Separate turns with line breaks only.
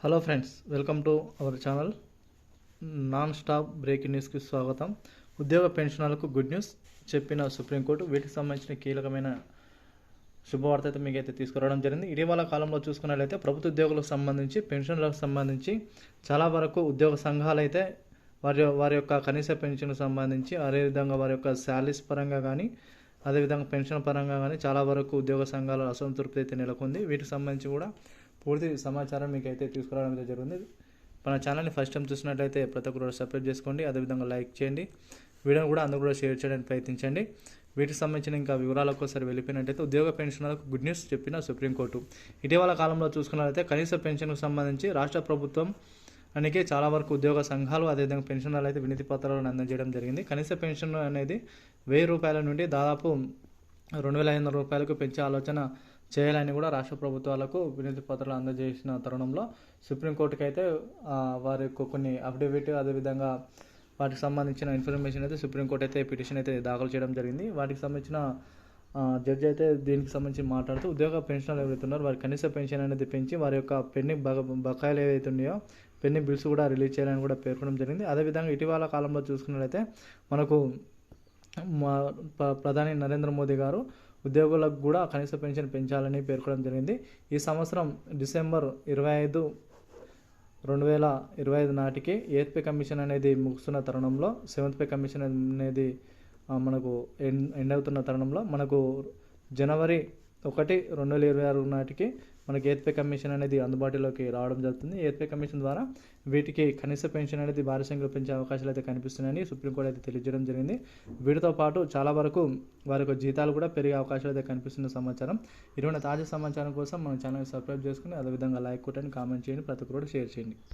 Hello friends welcome to our channel non stop breaking న్యూస్కి స్వాగతం. ఉద్యోగ పెన్షనర్లకు గుడ్ న్యూస్ చెప్పిన సుప్రీంకోర్టు వీటికి సంబంధించిన కీలకమైన శుభవార్త అయితే మీకు అయితే తీసుకురావడం జరిగింది. ఇటీవల కాలంలో చూసుకున్నట్లయితే ప్రభుత్వ ఉద్యోగులకు సంబంధించి పెన్షన్లకు సంబంధించి చాలా వరకు ఉద్యోగ సంఘాలు అయితే వారి వారి యొక్క కనీస పెన్షన్కు సంబంధించి అదేవిధంగా వారి యొక్క శాలరీస్ పరంగా కానీ అదేవిధంగా పెన్షన్ పరంగా కానీ చాలా వరకు ఉద్యోగ సంఘాల అసంతృప్తి అయితే నెలకొంది. వీటికి సంబంధించి కూడా పూర్తి సమాచారం మీకు అయితే తీసుకురావడం అయితే జరిగింది మన ఛానల్ని ఫస్ట్ టైం చూసినట్లయితే ప్రతి ఒక్కరు సబ్స్క్రైబ్ చేసుకోండి. అదేవిధంగా లైక్ చేయండి. వీడియోని కూడా అందరూ కూడా షేర్ చేయడానికి ప్రయత్నించండి. వీటికి సంబంధించిన ఇంకా వివరాలకు ఒకసారి వెళ్ళిపోయినట్టయితే ఉద్యోగ పెన్షన్లకు గుడ్ న్యూస్ చెప్పిన సుప్రీంకోర్టు. ఇటీవల కాలంలో చూసుకున్నట్లయితే కనీస పెన్షన్కు సంబంధించి రాష్ట్ర ప్రభుత్వం అనేకే చాలా వరకు ఉద్యోగ సంఘాలు అదేవిధంగా పెన్షన్లు అయితే వినతి పత్రాలను అందజేయడం జరిగింది. కనీస పెన్షన్ అనేది వెయ్యి రూపాయల నుండి దాదాపు రెండు వేల ఐదు వందల రూపాయలకు పెంచే ఆలోచన చేయాలని కూడా రాష్ట్ర ప్రభుత్వాలకు వినతి పత్రాలు అందజేసిన తరుణంలో సుప్రీంకోర్టుకి అయితే వారి యొక్క కొన్ని అఫిడవిట్ అదేవిధంగా వాటికి సంబంధించిన ఇన్ఫర్మేషన్ అయితే సుప్రీంకోర్టు అయితే పిటిషన్ అయితే దాఖలు చేయడం జరిగింది. వాటికి సంబంధించిన జడ్జి అయితే దీనికి సంబంధించి మాట్లాడుతూ ఉద్యోగ పెన్షన్లు ఎవరైతే ఉన్నారో వారి కనీస పెన్షన్ అనేది పెంచి వారి యొక్క పెండింగ్ బక బకాయిలు ఏవైతే ఉన్నాయో పెండింగ్ బిల్స్ కూడా రిలీజ్ చేయాలని కూడా పేర్కొనడం జరిగింది. అదేవిధంగా ఇటీవల కాలంలో చూసుకున్నట్లయితే మనకు మా ప్ర- ప్రధాని నరేంద్ర మోదీ గారు ఉద్యోగులకు కూడా కనీస పెన్షన్ పెంచాలని పేర్కొనడం జరిగింది. ఈ సంవత్సరం డిసెంబర్ ఇరవై ఐదు రెండు వేల ఇరవై ఐదు నాటికి ఎయిత్ పే కమిషన్ అనేది ముగుస్తున్న తరుణంలో సెవెంత్ పే కమిషన్ అనేది మనకు ఎండ్ ఎండ్ అవుతున్న తరుణంలో మనకు జనవరి ఒకటి రెండు వేల ఇరవై ఆరు నాటికి మనకి ఎయిత్ పే కమిషన్ అనేది అందుబాటులోకి రావడం జరుగుతుంది. ఎయిత్ పే కమిషన్ ద్వారా వీటికి కనీస పెన్షన్ అనేది భారీ సంఖ్యలో పెంచే అవకాశాలు అయితే కనిపిస్తున్నాయని సుప్రీంకోర్టు అయితే తెలియజేయడం జరిగింది. వీటితో పాటు చాలా వరకు వారి యొక్క జీతాలు కూడా పెరిగే అవకాశాలు అయితే కనిపిస్తున్న సమాచారం. ఇటువంటి తాజా సమాచారం కోసం మన ఛానల్ సబ్స్క్రైబ్ చేసుకుని అదేవిధంగా లైక్ కొట్టండి కామెంట్ చేయండి ప్రతి ఒక్కరు కూడా షేర్ చేయండి.